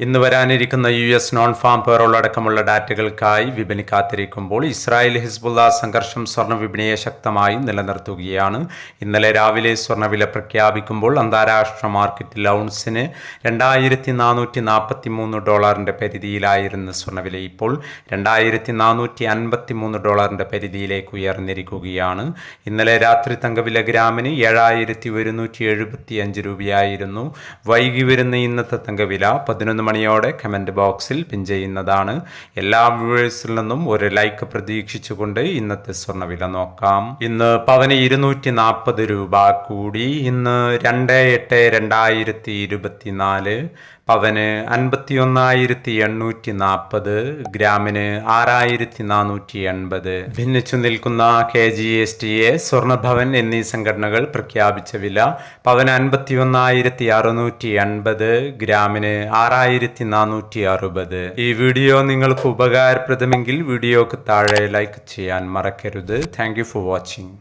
ഇന്ന് വരാനിരിക്കുന്ന U S non farm payroll അടക്കമുള്ള ഡാറ്റകൾക്കായി വിപണി കാത്തിരിക്കുമ്പോൾ ഇസ്രായേൽ ഹിസ്ബുള്ള സംഘർഷം സ്വർണ വിപണിയെ ശക്തമായി നിലനിർത്തുകയാണ്. ഇന്നലെ രാവിലെ സ്വർണവില പ്രഖ്യാപിക്കുമ്പോൾ അന്താരാഷ്ട്ര മാർക്കറ്റിൽ ഔൺസിന് രണ്ടായിരത്തി നാനൂറ്റി നാൽപ്പത്തി മൂന്ന് ഡോളറിന്റെ പരിധിയിലായിരുന്ന സ്വർണവില ഇപ്പോൾ രണ്ടായിരത്തി നാനൂറ്റി അൻപത്തി മൂന്ന് ഡോളറിന്റെ പരിധിയിലേക്ക് ഉയർന്നിരിക്കുകയാണ്. ഇന്നലെ രാത്രി തങ്കവില ഗ്രാമിന് ഏഴായിരത്തി ഒരുന്നൂറ്റി എഴുപത്തി അഞ്ച് രൂപയായിരുന്നു. വൈകി വരുന്ന ഇന്നത്തെ തങ്കവില പതിനൊന്ന് മണിയോടെ കമന്റ് ബോക്സിൽ പിൻ ചെയ്യുന്നതാണ്. എല്ലാ വ്യൂവേഴ്സിൽ നിന്നും ഒരു ലൈക്ക് പ്രതീക്ഷിച്ചുകൊണ്ട് ഇന്നത്തെ സ്വർണവില നോക്കാം. ഇന്ന് പവന് ഇരുന്നൂറ്റി നാൽപ്പത് രൂപ കൂടി. ഇന്ന് രണ്ട് എട്ട് രണ്ടായിരത്തി ഇരുപത്തിനാല് പവന് അൻപത്തി ഒന്നായിരത്തി എണ്ണൂറ്റി നാൽപ്പത് ഗ്രാമിന് ആറായിരത്തി നാനൂറ്റി എൺപത് ഭിന്നിച്ചു നിൽക്കുന്ന K G S T A Swarnabhavan എന്നീ സംഘടനകൾ പ്രഖ്യാപിച്ച വില പവന് അൻപത്തി ഒന്നായിരത്തി അറുന്നൂറ്റി എൺപത് ഗ്രാമിന് ആറായിരത്തി നാനൂറ്റി അറുപത് ഈ വീഡിയോ നിങ്ങൾക്ക് ഉപകാരപ്രദമെങ്കിൽ വീഡിയോക്ക് താഴെ ലൈക്ക് ചെയ്യാൻ മറക്കരുത്. Thank for watching